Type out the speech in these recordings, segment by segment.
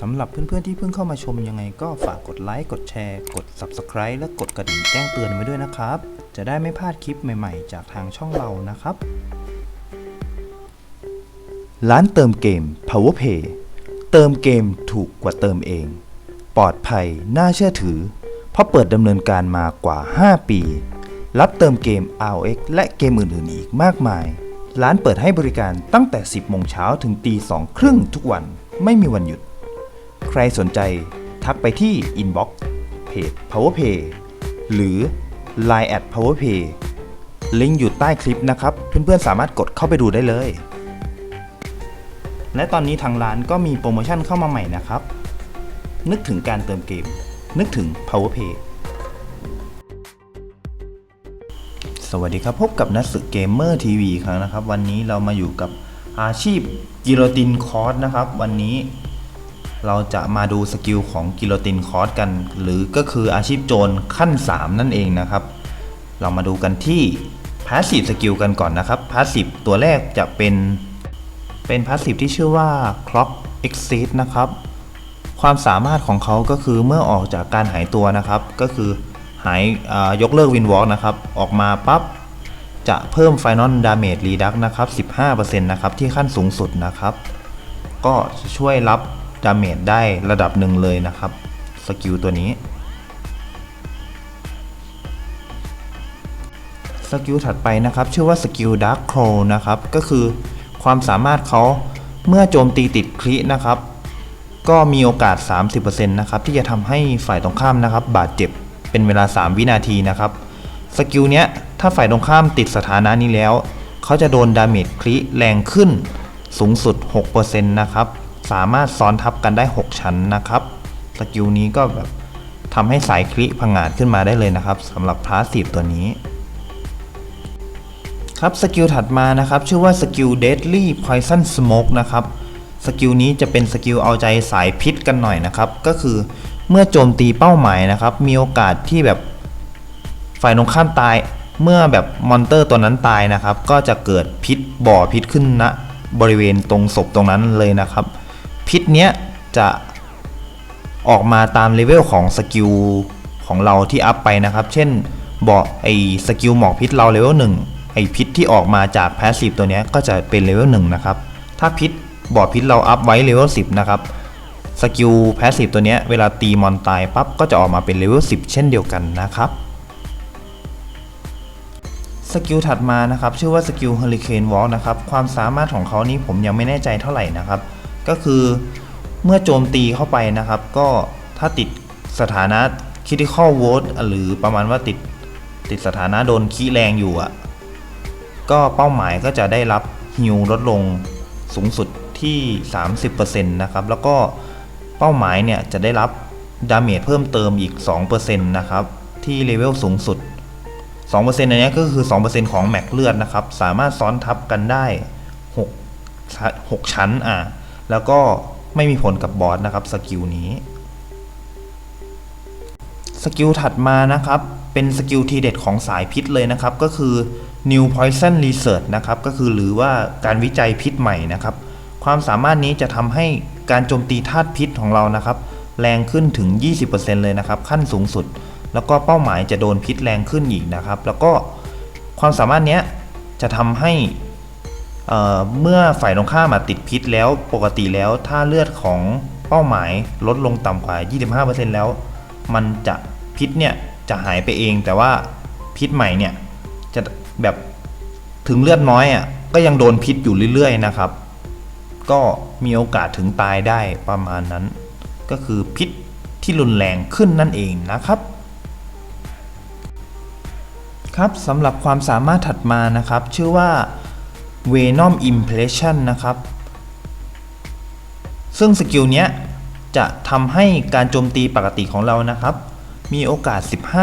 สำหรับเพื่อนๆที่เพิ่งเข้ามาชมยังไงก็ฝากกดไลค์กดแชร์ กด Subscribe และกดกระดิ่งแจ้งเตือนไว้ด้วยนะครับ จะได้ไม่พลาดคลิปใหม่ๆ จากทางช่องเรานะครับ ร้านเติมเกม PowerPay เติมเกมถูกกว่าเติมเอง ปลอดภัยน่าเชื่อถือ เพราะเปิดดำเนินการมากว่า 5 ปี รับเติมเกม ROX และเกมอื่นๆอีกมากมาย ร้านเปิดให้บริการตั้งแต่ 10โมงเช้าถึงตี2ครึ่งทุกวันไม่มีวันหยุด ใครสนใจทักไปที่ Inbox เพจ PowerPay หรือ Line at PowerPay ลิงก์อยู่ใต้คลิปนะครับ เพื่อนๆ สามารถกดเข้าไปดูได้เลย และตอนนี้ทางร้านก็มีโปรโมชั่นเข้ามาใหม่นะครับ นึกถึงการเติมเกม นึกถึง PowerPay สวัสดีครับ พบกับนักสึกเกมเมอร์ทีวีครั้งนะครับ วันนี้เรามาอยู่กับอาชีพกิโลตินคอร์สนะครับ วันนี้ เราจะมาดูสกิลของกิโลตินคอร์สกัน หรือก็คืออาชีพโจรขั้น 3 นั่นเองนะครับ เรามาดูกันที่ Passive Skill กันก่อนนะครับ Passive ตัวแรกจะเป็นเป็นพาสซีฟที่ชื่อว่า Clock Exit นะครับ ความสามารถของเขาก็คือเมื่อออกจากการหายตัวนะครับ ก็คือหายายกเลิกวินวอล์กนะครับ ออกมาปั๊บจะเพิ่ม Final Damage Reduct นะครับ 15%นะครับ ที่ขั้นสูงสุดนะครับ ก็ช่วยรับ ดาเมจได้ระดับหนึ่งเลยนะครับสกิลตัวนี้สกิลถัดไปนะครับชื่อว่าสกิล Dark Crow นะครับก็คือความสามารถเขาเมื่อโจมตีติดครินะครับ ก็มีโอกาส 30%นะครับที่จะทำให้ฝ่ายตรงข้ามนะครับ บาดเจ็บเป็นเวลา 3 วินาทีนะครับสกิลเนี้ยถ้าฝ่ายตรงข้ามติดสถานะนี้แล้ว เขาจะโดนดาเมจคริแรงขึ้นสูงสุด 6%นะครับ สามารถซ้อนทับกันได้ 6 ชั้นนะครับสกิลนี้ก็แบบทำให้สายคริพังงาดขึ้นมาได้เลยนะครับสำหรับพาสซีฟตัวนี้ ครับสกิลถัดมานะครับ ชื่อว่าสกิล Deadly Poison Smoke นะครับสกิลนี้จะเป็นสกิลเอาใจสายพิษกันหน่อยนะครับ ก็คือเมื่อโจมตีเป้าหมายนะครับ มีโอกาสที่แบบฝ่ายตรงข้ามตายเมื่อแบบมอนเตอร์ตัวนั้นตายนะครับ ก็จะเกิดพิษบ่อพิษขึ้นณบริเวณตรงศพตรงนั้นเลยนะครับ พิษเนี้ยจะออกมาตามเลเวลของสกิลของเราที่อัพไปนะครับ เช่นบอกไอสกิลหมอกพิษเราเลเวลหนึ่งไอพิษที่ออกมาจากแพสซีฟตัวนี้ก็จะเป็นเลเวลหนึ่งนะครับ ถ้าพิษบ่อพิษเราอัพไว้เลเวลสิบนะครับสกิลแพสซีฟตัวนี้เวลาตีมอนตายปั๊บก็จะออกมาเป็นเลเวล10เช่นเดียวกันนะครับสกิลถัดมานะครับชื่อว่าสกิลเฮอริเคนวอล์นะครับความสามารถของเขานี้ผมยังไม่แน่ใจเท่าไหร่นะครับ ก็คือเมื่อโจมตีเข้าไปนะครับ ก็ถ้าติดสถานะ critical vote หรือประมาณว่าติดติดสถานะโดนขี้แรงอยู่อะก็เป้าหมายก็จะได้รับฮิวลดลงสูงสุดที่ 30%นะครับ แล้วก็เป้าหมายเนี่ยจะได้รับดาเมจเพิ่มเติมอีก 2%นะครับ ที่เลเวลสูงสุด 2%อันเนี้ก็คือ 2%ของแม็กเลือดนะครับ สามารถซ้อนทับกันได้ 6 6 ชั้นอะ แล้วก็ไม่มีผลกับบอสนะครับสกิลนี้สกิลถัดมานะครับ เป็นสกิลทีเด็ดของสายพิษเลยนะครับ ก็คือ New Poison Research นะครับ ก็คือหรือว่าการวิจัยพิษใหม่นะครับ ความสามารถนี้จะทำให้การโจมตีธาตุพิษของเรานะครับ แรงขึ้นถึง 20%เลยนะครับ ขั้นสูงสุด แล้วก็เป้าหมายจะโดนพิษแรงขึ้นอีกนะครับ แล้วก็ความสามารถนี้จะทำให้ เเมื่อฝ่ายตรงข้ามมาติดพิษแล้วปกติแล้วถ้าเลือดของเป้าหมายลดลงต่ำกว่า 25%แล้ว มันจะพิษเนี่ยจะหายไปเอง แต่ว่าพิษใหม่เนี่ยจะแบบถึงเลือดน้อยอะก็ยังโดนพิษอยู่เรื่อยๆนะครับ ก็มีโอกาสถึงตายได้ประมาณนั้น ก็คือพิษที่รุนแรงขึ้นนั่นเองนะครับ ครับสำหรับความสามารถถัดมานะครับ ชื่อว่า Venom Impression นะครับ ซึ่งสกิลเนี้ยจะทำให้การโจมตีปกติของเรานะครับ มีโอกาส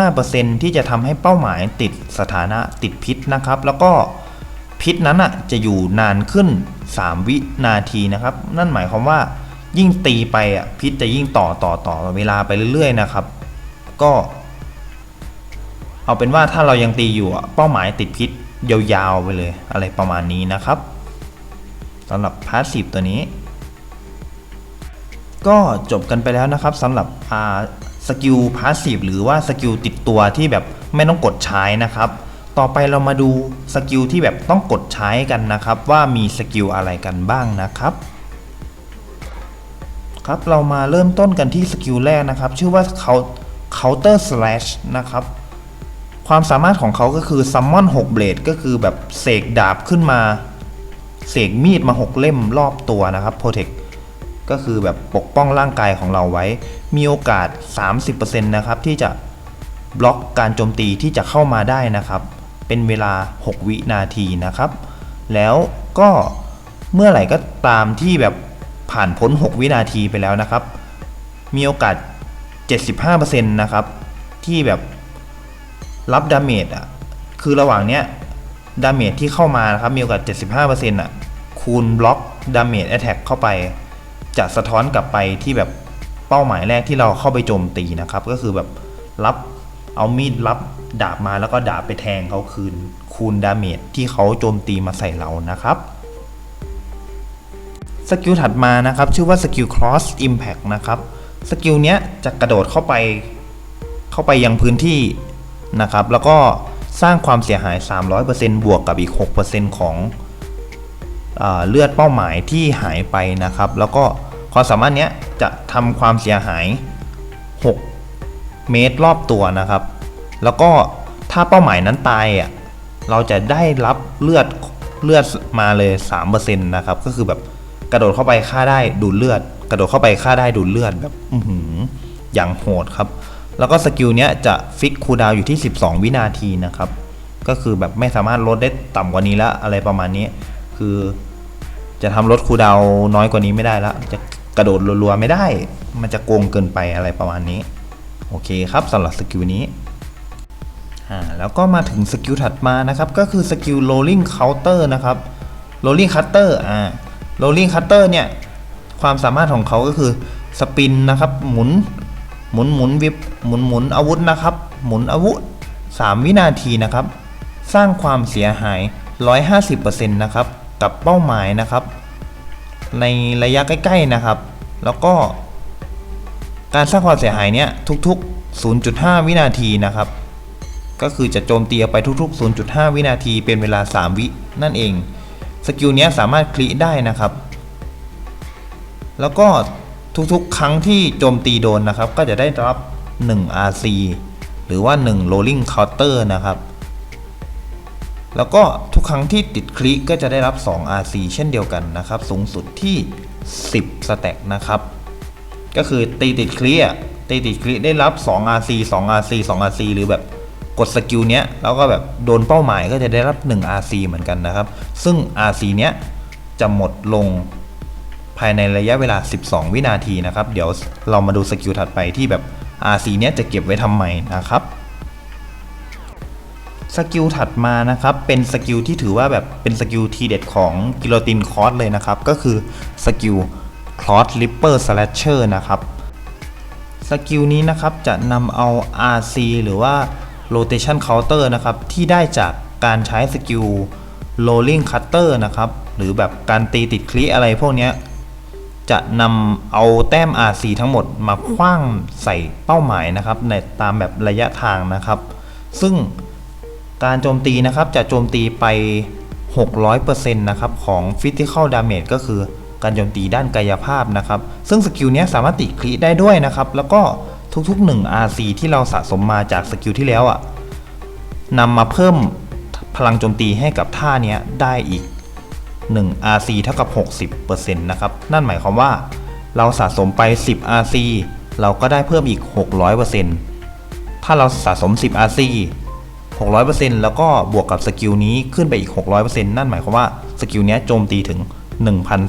15%ที่จะทำให้เป้าหมายติดสถานะติดพิษนะครับ แล้วก็พิษนั้นอะจะอยู่นานขึ้น 3 วินาทีนะครับ นั่นหมายความว่ายิ่งตีไปอะพิษจะยิ่งต่อต่อต่อเวลาไปเรื่อยๆนะครับ ก็ เอาเป็นว่าถ้าเรายังตีอยู่อะเป้าหมายติดพิษ ยาวๆไปเลยอะไรประมาณนี้นะครับสำหรับพาสซีฟตัวนี้ ก็จบกันไปแล้วนะครับสำหรับสกิลพาสซีฟหรือว่าสกิลติดตัวที่แบบไม่ต้องกดใช้นะครับ ต่อไปเรามาดูสกิลที่แบบต้องกดใช้กันนะครับ ว่ามีสกิลอะไรกันบ้างนะครับครับเรามาเริ่มต้นกันที่สกิลแรกนะครับ ชื่อว่า counter slash นะครับ ความสามารถของเขาก็คือ summon 6 blade ก็คือแบบเสกดาบขึ้นมา เสกมีดมา6เล่มรอบตัวนะครับ protect ก็คือแบบปกป้องร่างกายของเราไว้ มีโอกาส 30%นะครับที่จะบล็อกการโจมตีที่จะเข้ามาได้นะครับ เป็นเวลา 6 วินาทีนะครับ แล้วก็เมื่อไหร่ก็ตามที่แบบผ่านพ้น 6 วินาทีไปแล้วนะครับ มีโอกาส 75%นะครับ ที่แบบ รับดาเมจอะ คือระหว่างเนี้ยดาเมจที่เข้ามานะครับ มีโอกาส 75%อะ คูณบล็อกดาเมจแอ t แทกเข้าไป จะสะท้อนกลับไปที่แบบเป้าหมายแรกที่เราเข้าไปโจมตีนะครับ ก็คือแบบรับเอามีดรับดาบมาแล้วก็ดาบไปแทงเขาคืน คูณดาเมจที่เขาโจมตีมาใส่เรานะครับสกิลถัดมานะครับ ชื่อว่าสกิล cross impact นะครับสกิลเนี้ยจะกระโดดเข้าไปเข้าไปยังพื้นที่ นะครับ แล้วก็สร้างความเสียหาย 300%บวกกับอีก 6%ของอเลือดเป้าหมายที่หายไปนะครับ แล้วก็ความสามารถเนี้ยจะทำความเสียหาย 6 เมตรรอบตัวนะครับ แล้วก็ถ้าเป้าหมายนั้นตายอะเราจะได้รับเลือดเลือดมาเลย 3%นะครับ ก็คือแบบกระโดดเข้าไปฆ่าได้ดูดเลือด กระโดดเข้าไปฆ่าได้ดูดเลือดแบบ อื้อหืออย่างโหดครับ แล้วก็สกิลเนี้ยจะฟิกคูดาวอยู่ที่ 12 วินาทีนะครับ ก็คือแบบไม่สามารถลดได้ต่ำกว่านี้แล้วอะไรประมาณนี้ คือจะทำลดคูดาวน้อยกว่านี้ไม่ได้แล้วจะกระโดดรัวๆไม่ได้ มันจะโกงเกินไปอะไรประมาณนี้ โอเคครับสำหรับสกิลนี้อ่าแล้วก็มาถึงสกิลถัดมานะครับ ก็คือสกิล rolling counter นะครับ rolling cutter อ่า rolling cutter เนี่ย ความสามารถของเขาก็คือสปินนะครับ หมุน หมุนหมุนวิบหมุนหมุนอาวุธนะครับ หมุนอาวุธ 3 วินาทีนะครับ สร้างความเสียหาย 150%นะครับกับเป้าหมายนะครับ ในระยะใกล้ๆนะครับ แล้วก็การสร้างความเสียหายเนี่ยทุกๆ 0.5 วินาทีนะครับ ก็คือจะโจมตีไปทุก ๆ 0.5 วินาทีเป็นเวลา 3 วินั่นเอง สกิลเนี้ยสามารถคลิได้นะครับ แล้วก็ ทุกๆ ครั้งที่โจมตีโดนนะครับ ก็จะได้รับ 1 RC หรือว่า 1 rolling counter นะครับ แล้วก็ทุกครั้งที่ติดคลิก็จะได้รับ 2 RC เช่นเดียวกันนะครับ สูงสุดที่ 10 สแต็กนะครับ ก็คือตีติดคลิอะตีติดคลิได้รับ 2 RC 2 RC 2 RC หรือแบบกดสกิลเนี้ยแล้วก็แบบโดนเป้าหมายก็จะได้รับ 1 RC เหมือนกันนะครับ ซึ่ง RC เนี้ยจะหมดลง ภายในระยะเวลา 12 วินาทีนะครับ เดี๋ยวเรามาดูสกิลถัดไปที่แบบ RC เนี้ยจะเก็บไว้ทำไมนะครับสกิลถัดมานะครับเป็นสกิลที่ถือว่าแบบเป็นสกิลทีเด็ดของกิโลตินคอร์สเลยนะครับ ก็คือสกิลคลอสลิปเปอร์สแลชเชอร์นะครับสกิลนี้นะครับจะนำเอา RC หรือว่า Rotation Counter นะครับที่ได้จากการใช้สกิล Rolling Cutter นะครับหรือแบบการตีติดคลิอะไรพวกเนี้ย จะนำเอาแต้ม RC ทั้งหมดมาคว้างใส่เป้าหมายนะครับในตามแบบระยะทางนะครับ ซึ่งการโจมตีนะครับจะโจมตีไป 600%นะครับของ Physical Damage ก็คือการโจมตีด้านกายภาพนะครับ ซึ่งสกิลนี้สามารถติดคลิได้ด้วยนะครับ แล้วก็ทุกๆ 1 RC ที่เราสะสมมาจากสกิลที่แล้วอะ่ะนำมาเพิ่มพลังโจมตีให้กับท่าเนี้ยได้อีก 1 RC เท่ากับ 60%นะครับ นั่นหมายความว่า เราสะสมไป 10 RC เราก็ได้เพิ่มอีก 600%ถ้าเราสะสม 10 RC 600%แล้วก็บวกกับสกิลนี้ขึ้นไปอีก 600%นั่นหมายความว่าสกิลนี้โจมตีถึง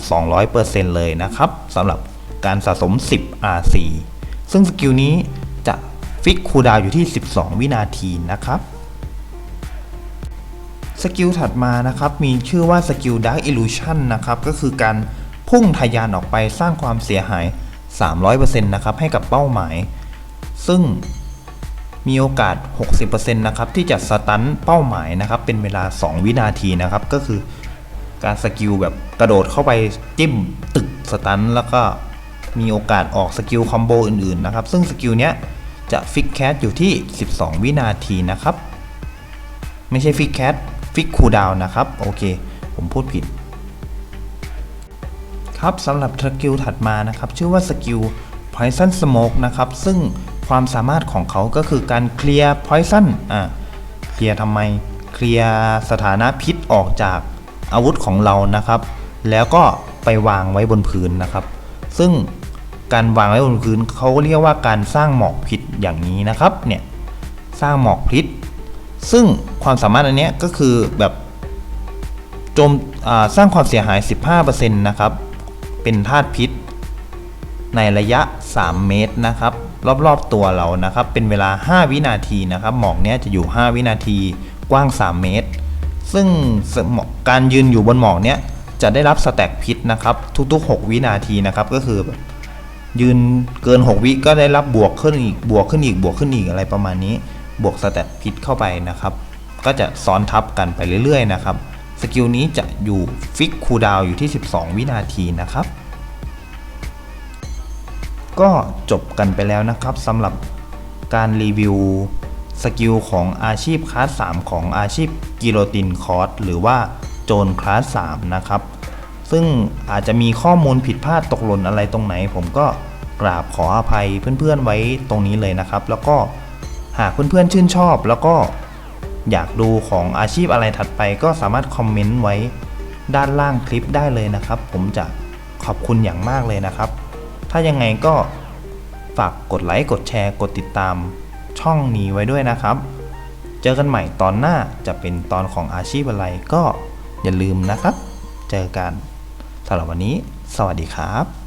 1,200%เลยนะครับสำหรับการสะสม 10 RC ซึ่งสกิลนี้จะฟิกคูดาวอยู่ที่ 12 วินาทีนะครับ สกิลถัดมานะครับมีชื่อว่าสกิล Dark Illusion นะครับก็คือการพุ่งทะยานออกไปสร้างความเสียหาย 300%นะครับให้กับเป้าหมาย ซึ่งมีโอกาส 60%นะครับที่จะสตันเป้าหมายนะครับเป็นเวลา 2 วินาทีนะครับก็คือการสกิลแบบกระโดดเข้าไปจิ้มตึกสตันแล้วก็มีโอกาสออกสกิลคอมโบอื่นๆนะครับซึ่งสกิลเนี้ยจะฟิกแคสอยู่ที่ 12 วินาทีนะครับ ไม่ใช่ฟิกแคส ฟิกคูลดาวน์นะครับ โอเค ผมพูดผิด ครับสำหรับสกิลถัดมานะครับ ชื่อว่าสกิล Poison Smoke นะครับ ซึ่งความสามารถของเขาก็คือการเคลียร์ Poison อ่าเคลียร์ทำไม เคลียร์สถานะพิษออกจากอาวุธของเรานะครับ แล้วก็ไปวางไว้บนพื้นนะครับ ซึ่งการวางไว้บนพื้นเขาเรียกว่าการสร้างหมอกพิษอย่างนี้นะครับ เนี่ย สร้างหมอกพิษ ซึ่งความสามารถอันนี้ก็คือแบบโจมสร้างความเสียหาย 15%นะครับ เป็นธาตุพิษ ในระยะ 3 เมตรนะครับ รอบๆตัวเรานะครับ เป็นเวลา 5 วินาทีนะครับ หมอกเนี้ยจะอยู่ 5 วินาทีกว้าง 3 เมตร ซึ่งการยืนอยู่บนหมอกเนี้ยจะได้รับสแต็กพิษนะครับ ทุก ๆ 6 วินาทีนะครับ ก็คือแบบยืนเกิน 6 วิก็ได้รับบวกขึ้นอีกบวกขึ้นอีกบวกขึ้นอีกอะไรประมาณนี้ บวกสแต็กพิษเข้าไปนะครับ ก็จะซ้อนทับกันไปเรื่อยๆนะครับ สกิลนี้จะอยู่ฟิกคูดาวอยู่ที่ 12 วินาทีนะครับ ก็จบกันไปแล้วนะครับสำหรับการรีวิวสกิลของอาชีพคลาส 3 ของอาชีพกิโลตินคอร์สหรือว่าโจรคลาส 3 นะครับ ซึ่งอาจจะมีข้อมูลผิดพลาดตกหล่นอะไรตรงไหน ผมก็กราบขออภัยเพื่อนๆไว้ตรงนี้เลยนะครับ แล้วก็ หากเพื่อนๆชื่นชอบ แล้วก็อยากดูของอาชีพอะไรถัดไปก็สามารถคอมเมนต์ไว้ด้านล่างคลิปได้เลยนะครับ ผมจะขอบคุณอย่างมากเลยนะครับ ถ้ายังไงก็ฝากกดไลค์ กดแชร์ กดติดตามช่องนี้ไว้ด้วยนะครับ เจอกันใหม่ตอนหน้าจะเป็นตอนของอาชีพอะไรก็อย่าลืมนะครับ เจอกันสำหรับวันนี้ สวัสดีครับ